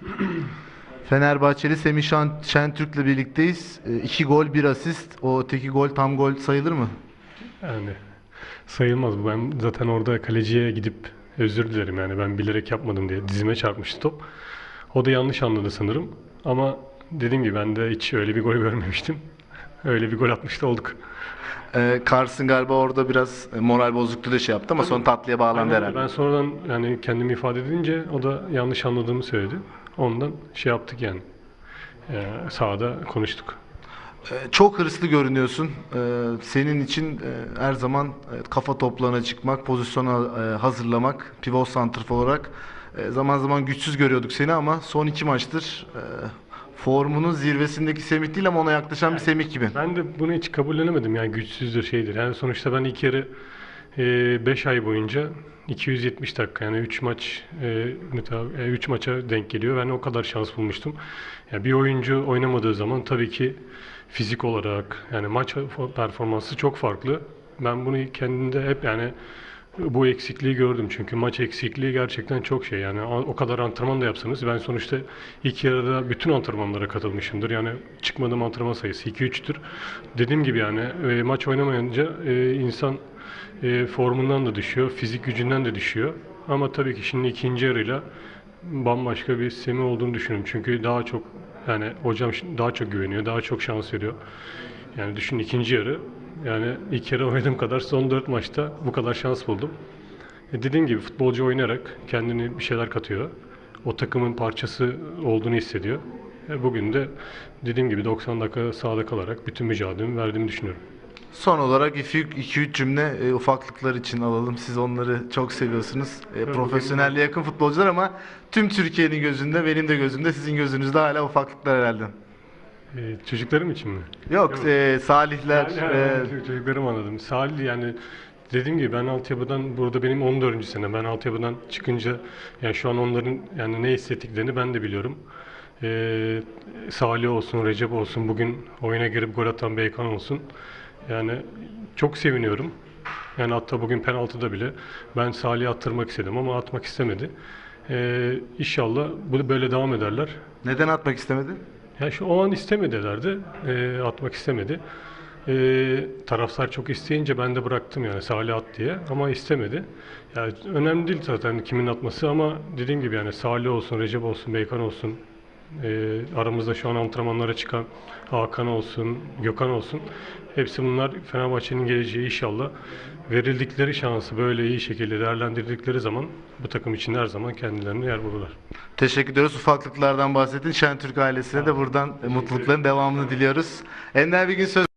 Fenerbahçeli Semih Şan, Şentürk'le birlikteyiz. 2 gol, 1 asist. O teki gol tam gol sayılır mı? Yani sayılmaz bu. Ben zaten orada kaleciye gidip özür dilerim yani ben bilerek yapmadım diye dizime çarpmıştı top. O da yanlış anladı sanırım. Ama dediğim gibi ben de hiç öyle bir gol görmemiştim. Öyle bir gol atmış da olduk. Ee, Carson galiba orada biraz e, moral bozukluğu da şey yaptı ama sonra tatlıya bağlandı Aynen, herhalde. Ben sonradan yani kendimi ifade edince o da yanlış anladığımı söyledi. Ondan şey yaptık yani. Ee, sahada konuştuk. Ee, Çok hırslı görünüyorsun. Ee, Senin için e, her zaman e, kafa toplarına çıkmak, pozisyona e, hazırlamak, pivot santrfor olarak e, zaman zaman güçsüz görüyorduk seni ama son iki maçtır e, formunun zirvesindeki Semih değil ama ona yaklaşan bir Semih gibi. Ben de bunu hiç kabullenemedim yani güçsüzdür şeydir. Yani sonuçta ben ilk yarı 5 ay boyunca 270 dakika yani 3 maç 3 maça denk geliyor. Ben o kadar şans bulmuştum. Yani bir oyuncu oynamadığı zaman tabii ki fizik olarak yani maç performansı çok farklı. Ben bunu kendimde hep yani bu eksikliği gördüm çünkü maç eksikliği gerçekten çok şey yani o kadar antrenman da yapsanız ben sonuçta ilk yarıda bütün antrenmanlara katılmışımdır yani çıkmadığım antrenman sayısı 2-3'tür dediğim gibi yani e, maç oynamayınca e, insan e, formundan da düşüyor fizik gücünden de düşüyor ama tabii ki şimdi ikinci yarıyla bambaşka bir Semih olduğunu düşünüyorum çünkü daha çok yani hocam daha çok güveniyor daha çok şans veriyor yani düşün ikinci yarı yani ilk yarı oynadığım kadar son dört maçta bu kadar şans buldum. E dediğim gibi futbolcu oynayarak kendini bir şeyler katıyor. O takımın parçası olduğunu hissediyor. E bugün de dediğim gibi 90 dakika sahada kalarak bütün mücadelemi verdiğimi düşünüyorum. Son olarak 2-3 cümle e, ufaklıklar için alalım. Siz onları çok seviyorsunuz. E, profesyonelliğe yakın futbolcular ama tüm Türkiye'nin gözünde, benim de gözümde, sizin gözünüzde hala ufaklıklar herhalde. E, çocuklarım için mi? Yok, Yok. e, Salihler, Yani, e, yani çocuklarım anladım. Salih yani dediğim gibi ben altyapıdan burada benim 14. sene. Ben altyapıdan çıkınca yani şu an onların yani ne hissettiklerini ben de biliyorum. Ee, Salih olsun, Recep olsun, bugün oyuna girip gol atan Beykan olsun. Yani çok seviniyorum. Yani hatta bugün penaltıda bile ben Salih'i attırmak istedim ama atmak istemedi. Ee, inşallah bu böyle devam ederler. neden atmak istemedin? Ya şu o an istemedilerdi. E, atmak istemedi. E, taraftar çok isteyince ben de bıraktım yani Salih at diye ama istemedi. Yani önemli değil zaten kimin atması ama dediğim gibi yani Salih olsun, Recep olsun, Beykan olsun, e, aramızda şu an antrenmanlara çıkan Hakan olsun, Gökhan olsun. Hepsi bunlar Fenerbahçe'nin geleceği inşallah. Verildikleri şansı böyle iyi şekilde değerlendirdikleri zaman bu takım için her zaman kendilerine yer bulurlar. Teşekkür ediyoruz. Ufaklıklardan bahsettin. Şentürk ailesine de buradan mutlulukların devamını diliyoruz. Ender bir gün söz